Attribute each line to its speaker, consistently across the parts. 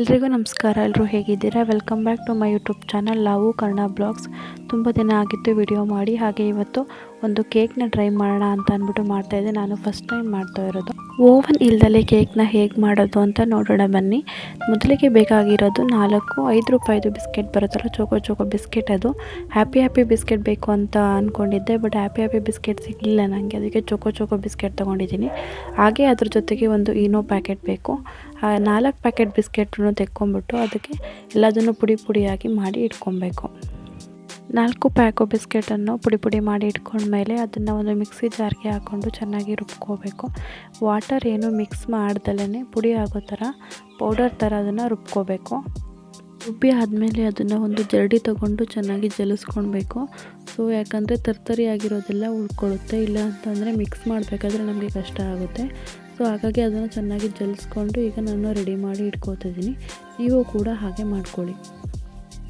Speaker 1: ಎಲ್ರಿಗೂ ನಮಸ್ಕಾರ ಎಲ್ಲರೂ ಹೇಗಿದ್ದೀರಾ? Welcome back to my YouTube channel Lavu Kannada blogs ತುಂಬ ದಿನ ಆಗಿತ್ತು ವಿಡಿಯೋ ಮಾಡಿ, ಹಾಗೆ ಇವತ್ತು ಒಂದು ಕೇಕ್ನ ಟ್ರೈ ಮಾಡೋಣ ಅಂತ ಅಂದ್ಬಿಟ್ಟು ಮಾಡ್ತಾಯಿದ್ದೆ ನಾನು ಫಸ್ಟ್ ಟೈಮ್ ಮಾಡ್ತಾ ಇರೋದು. ಓವನ್ ಇಲ್ದಲೆ ಕೇಕ್ನ ಹೇಗೆ ಮಾಡೋದು ಅಂತ ನೋಡೋಣ ಬನ್ನಿ. ಮೊದಲಿಗೆ ಬೇಕಾಗಿರೋದು ನಾಲ್ಕು, ಐದು ರೂಪಾಯಿದು ಬಿಸ್ಕೆಟ್ ಬರುತ್ತಲ್ಲ, ಚೋಕೋ ಚೋಕೋ ಬಿಸ್ಕೆಟ್ ಅದು. ಹ್ಯಾಪಿ ಹ್ಯಾಪಿ ಬಿಸ್ಕೆಟ್ ಬೇಕು ಅಂತ ಅಂದ್ಕೊಂಡಿದ್ದೆ ಬಟ್ ಹ್ಯಾಪಿ ಹ್ಯಾಪಿ ಬಿಸ್ಕೆಟ್ ಸಿಗಲಿಲ್ಲ ನನಗೆ ಅದಕ್ಕೆ ಚೋಕೋ ಚೋಕೋ ಬಿಸ್ಕೆಟ್ ತೊಗೊಂಡಿದ್ದೀನಿ. ಹಾಗೆ ಅದ್ರ ಜೊತೆಗೆ ಒಂದು ಇನೋ ಪ್ಯಾಕೆಟ್ ಬೇಕು. ನಾಲ್ಕು ಪ್ಯಾಕೆಟ್ ಬಿಸ್ಕೆಟನ್ನು ತೆಕ್ಕೊಂಬಿಟ್ಟು ಅದಕ್ಕೆ ಎಲ್ಲದನ್ನು ಪುಡಿ ಪುಡಿಯಾಗಿ ಮಾಡಿ ಇಟ್ಕೊಬೇಕು. ನಾಲ್ಕು ಪ್ಯಾಕು ಬಿಸ್ಕೆಟನ್ನು ಪುಡಿ ಪುಡಿ ಮಾಡಿ ಇಟ್ಕೊಂಡ್ಮೇಲೆ ಅದನ್ನು ಒಂದು ಮಿಕ್ಸಿ ಜಾರ್ಗೆ ಹಾಕ್ಕೊಂಡು ಚೆನ್ನಾಗಿ ರುಬ್ಕೋಬೇಕು. ವಾಟರ್ ಏನು ಮಿಕ್ಸ್ ಮಾಡ್ದಲೇ ಪುಡಿ ಆಗೋ ಥರ, ಪೌಡರ್ ಥರ ಅದನ್ನು ರುಬ್ಕೋಬೇಕು. ರುಬ್ಬಿ ಆದಮೇಲೆ ಅದನ್ನು ಒಂದು ಜರಡಿ ತಗೊಂಡು ಚೆನ್ನಾಗಿ ಜಲಿಸ್ಕೊಳ್ಬೇಕು. ಸೊ, ಯಾಕಂದರೆ ತರ್ತರಿ ಆಗಿರೋದೆಲ್ಲ ಉಳ್ಕೊಳ್ಳುತ್ತೆ. ಇಲ್ಲ ಅಂತಂದರೆ ಮಿಕ್ಸ್ ಮಾಡಬೇಕಾದ್ರೆ ನಮಗೆ ಕಷ್ಟ ಆಗುತ್ತೆ. ಸೊ, ಹಾಗಾಗಿ ಅದನ್ನು ಚೆನ್ನಾಗಿ ಜಲಿಸ್ಕೊಂಡು ಈಗ ನಾನು ರೆಡಿ ಮಾಡಿ ಇಟ್ಕೋತಿದ್ದೀನಿ ನೀವು ಕೂಡ ಹಾಗೆ ಮಾಡ್ಕೊಳ್ಳಿ.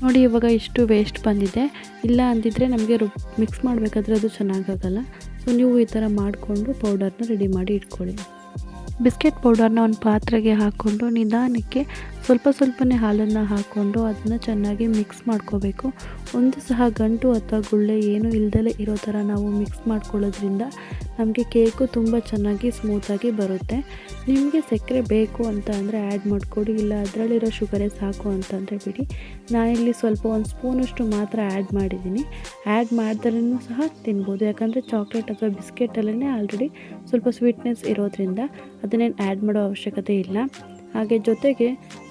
Speaker 1: ನೋಡಿ, ಇವಾಗ ಇಷ್ಟು ವೇಸ್ಟ್ ಬಂದಿದೆ. ಇಲ್ಲ ಅಂದಿದ್ರೆ ನಮಗೆ ರುಬ್ ಮಿಕ್ಸ್ ಮಾಡಬೇಕಾದ್ರೆ ಅದು ಚೆನ್ನಾಗಾಗಲ್ಲ. ಸೊ ನೀವು ಈ ಥರ ಮಾಡಿಕೊಂಡು ಪೌಡರ್ನ ರೆಡಿ ಮಾಡಿ ಇಟ್ಕೊಳ್ಳಿ. ಬಿಸ್ಕೆಟ್ ಪೌಡರ್ನ ಒಂದು ಪಾತ್ರೆಗೆ ಹಾಕ್ಕೊಂಡು ನಿಧಾನಕ್ಕೆ ಸ್ವಲ್ಪ ಸ್ವಲ್ಪನೇ ಹಾಲನ್ನು ಹಾಕ್ಕೊಂಡು ಅದನ್ನು ಚೆನ್ನಾಗಿ ಮಿಕ್ಸ್ ಮಾಡ್ಕೋಬೇಕು. ಒಂದು ಸಹ ಗಂಟು ಅಥವಾ ಗುಳ್ಳೆ ಏನು ಇಲ್ದಲೇ ಇರೋ ಥರ ನಾವು ಮಿಕ್ಸ್ ಮಾಡ್ಕೊಳ್ಳೋದ್ರಿಂದ ನಮಗೆ ಕೇಕು ತುಂಬ ಚೆನ್ನಾಗಿ ಸ್ಮೂತಾಗಿ ಬರುತ್ತೆ. ನಿಮಗೆ ಸಕ್ಕರೆ ಬೇಕು ಅಂತ ಅಂದರೆ ಆ್ಯಡ್ ಮಾಡಿಕೊಡಿ, ಇಲ್ಲ ಅದರಲ್ಲಿರೋ ಶುಗರೇ ಸಾಕು ಅಂತಂದರೆ ಬಿಡಿ. ನಾನಿಲ್ಲಿ ಸ್ವಲ್ಪ ಒಂದು ಸ್ಪೂನಷ್ಟು ಮಾತ್ರ ಆ್ಯಡ್ ಮಾಡಿದ್ದೀನಿ. ಆ್ಯಡ್ ಮಾಡಿದ್ರೂ ಸಹ ತಿನ್ಬೋದು. ಯಾಕಂದರೆ ಚಾಕ್ಲೇಟ್ ಅಥವಾ ಬಿಸ್ಕೆಟಲ್ಲೇ ಆಲ್ರೆಡಿ ಸ್ವಲ್ಪ ಸ್ವೀಟ್ನೆಸ್ ಇರೋದ್ರಿಂದ ಅದನ್ನೇನು ಆ್ಯಡ್ ಮಾಡೋ ಅವಶ್ಯಕತೆ ಇಲ್ಲ. ಹಾಗೆ ಜೊತೆಗೆ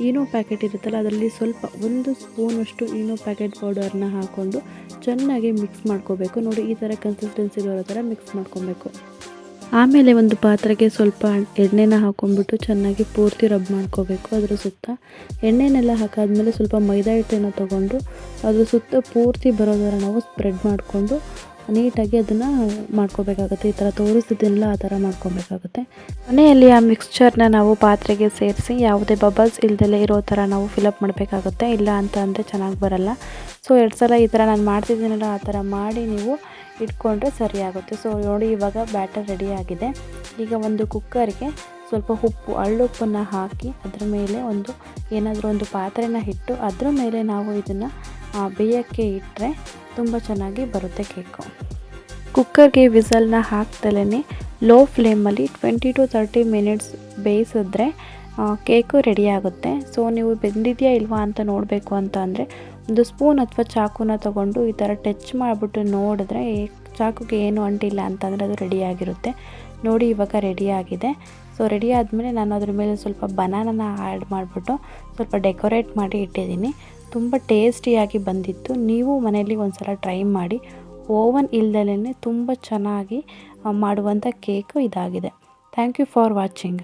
Speaker 1: ಈನೋ ಪ್ಯಾಕೆಟ್ ಇರುತ್ತಲ್ಲ, ಅದರಲ್ಲಿ ಸ್ವಲ್ಪ ಒಂದು ಸ್ಪೂನಷ್ಟು ಈನೋ ಪ್ಯಾಕೆಟ್ ಪೌಡರ್ನ ಹಾಕ್ಕೊಂಡು ಚೆನ್ನಾಗಿ ಮಿಕ್ಸ್ ಮಾಡ್ಕೋಬೇಕು. ನೋಡಿ, ಈ ಥರ ಕನ್ಸಿಸ್ಟೆನ್ಸಿ ಇರೋ ಥರ ಮಿಕ್ಸ್ ಮಾಡ್ಕೊಬೇಕು. ಆಮೇಲೆ ಒಂದು ಪಾತ್ರೆಗೆ ಸ್ವಲ್ಪ ಎಣ್ಣೆನ ಹಾಕ್ಕೊಂಡ್ಬಿಟ್ಟು ಚೆನ್ನಾಗಿ ಪೂರ್ತಿ ರಬ್ ಮಾಡ್ಕೋಬೇಕು. ಅದರ ಸುತ್ತ ಎಣ್ಣೆನೆಲ್ಲ ಹಾಕಾದ್ಮೇಲೆ ಸ್ವಲ್ಪ ಮೈದಾ ಹಿಟ್ಟನ್ನು ತೊಗೊಂಡು, ಅದ್ರ ಸುತ್ತ ಪೂರ್ತಿ ಬರೋದರ ನಾವು ಸ್ಪ್ರೆಡ್ ಮಾಡಿಕೊಂಡು ನೀಟಾಗಿ ಅದನ್ನು ಮಾಡ್ಕೋಬೇಕಾಗುತ್ತೆ. ಈ ಥರ ತೋರಿಸಿದ್ದೆಲ್ಲ ಆ ಥರ ಮಾಡ್ಕೊಬೇಕಾಗುತ್ತೆ. ಮನೆಯಲ್ಲಿ ಆ ಮಿಕ್ಸ್ಚರ್ನ ನಾವು ಪಾತ್ರೆಗೆ ಸೇರಿಸಿ ಯಾವುದೇ ಬಬಲ್ಸ್ ಇಲ್ದಲೇ ಇರೋ ಥರ ನಾವು ಫಿಲಪ್ ಮಾಡಬೇಕಾಗುತ್ತೆ. ಇಲ್ಲ ಅಂತ ಅಂದರೆ ಚೆನ್ನಾಗಿ ಬರಲ್ಲ. ಸೊ ಎರಡು ಸಲ ಈ ಥರ ನಾನು ಮಾಡ್ತಿದ್ದೀನಲ್ಲ, ಆ ಥರ ಮಾಡಿ ನೀವು ಇಟ್ಕೊಂಡ್ರೆ ಸರಿಯಾಗುತ್ತೆ ಸೊ ನೋಡಿ ಇವಾಗ ಬ್ಯಾಟರ್ ರೆಡಿ ಆಗಿದೆ. ಈಗ ಒಂದು ಕುಕ್ಕರ್ಗೆ ಸ್ವಲ್ಪ ಉಪ್ಪು ಹಳ್ಳುಪ್ಪನ್ನು ಹಾಕಿ ಅದ್ರ ಮೇಲೆ ಒಂದು ಏನಾದರೂ ಒಂದು ಪಾತ್ರೆನ ಇಟ್ಟು ಅದ್ರ ಮೇಲೆ ನಾವು ಇದನ್ನು ಬೇಯೋಕ್ಕೆ ಇಟ್ಟರೆ ತುಂಬ ಚೆನ್ನಾಗಿ ಬರುತ್ತೆ ಕೇಕು. ಕುಕ್ಕರ್ಗೆ ವಿಸಲ್ನ ಹಾಕ್ದಲೇ ಲೋ ಫ್ಲೇಮಲ್ಲಿ ಟ್ವೆಂಟಿ ಟು ತರ್ಟಿ ಮಿನಿಟ್ಸ್ ಬೇಯಿಸಿದ್ರೆ ಕೇಕು ರೆಡಿ ಆಗುತ್ತೆ. ಸೊ, ನೀವು ಬೆಂದಿದೆಯಾ ಇಲ್ವಾ ಅಂತ ನೋಡಬೇಕು ಅಂತ ಅಂದರೆ, ಒಂದು ಸ್ಪೂನ್ ಅಥವಾ ಚಾಕುನ ತೊಗೊಂಡು ಈ ಥರ ಟಚ್ ಮಾಡಿಬಿಟ್ಟು ನೋಡಿದ್ರೆ ಚಾಕುಗೆ ಏನು ಅಂಟಿಲ್ಲ ಅಂತಂದರೆ ಅದು ರೆಡಿಯಾಗಿರುತ್ತೆ ನೋಡಿ, ಇವಾಗ ರೆಡಿಯಾಗಿದೆ ಸೊ ರೆಡಿ ಆದಮೇಲೆ ನಾನು ಅದ್ರ ಮೇಲೆ ಸ್ವಲ್ಪ ಬನಾನನ ಆ್ಯಡ್ ಮಾಡಿಬಿಟ್ಟು ಸ್ವಲ್ಪ ಡೆಕೋರೇಟ್ ಮಾಡಿ ಇಟ್ಟಿದ್ದೀನಿ. ತುಂಬ ಟೇಸ್ಟಿಯಾಗಿ ಬಂದಿತ್ತು. ನೀವು ಮನೆಯಲ್ಲಿ ಒಂದು ಸಲ ಟ್ರೈ ಮಾಡಿ. ಓವನ್ ಇಲ್ದಲೇ ತುಂಬ ಚೆನ್ನಾಗಿ ಮಾಡುವಂಥ ಕೇಕು ಇದಾಗಿದೆ. Thank you for watching